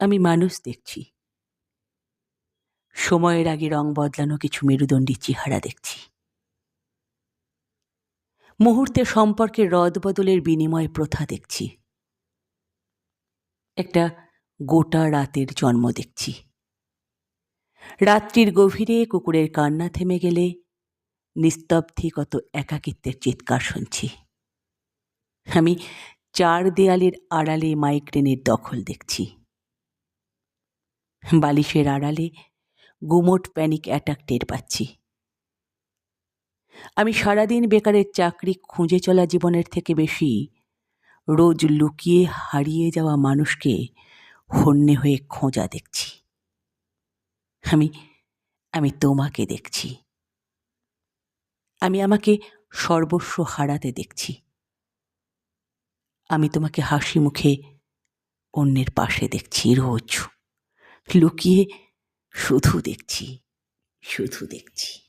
আমি মানুষ দেখছি। সময়ের আগে রং বদলানো কিছু মেরুদণ্ডী চেহারা দেখছি। মুহূর্তে সম্পর্কে রদ বদলের বিনিময় প্রথা দেখছি। একটা গোটা রাতের জন্ম দেখছি। রাত্রির গভীরে কুকুরের কান্না থেমে গেলে নিস্তব্ধি কত একাকিত্বের চিৎকার শুনছি। আমি চার দেয়ালের আড়ালে মাইগ্রেনের দখল দেখছি। বালিশের আড়ালে গুমোট প্যানিক অ্যাটাক টের পাচ্ছি। আমি সারাদিন বেকারের চাকরি খুঁজে চলা জীবনের থেকে বেশি রোজ লুকিয়ে হারিয়ে যাওয়া মানুষকে হন্যে হয়ে খোঁজা দেখছি। আমি আমি তোমাকে দেখছি। আমি আমাকে সর্বস্ব হারাতে দেখছি। আমি তোমাকে হাসি মুখে অন্যের পাশে দেখছি রোজ। লুকিয়ে শুধু দেখছি শুধু দেখছি।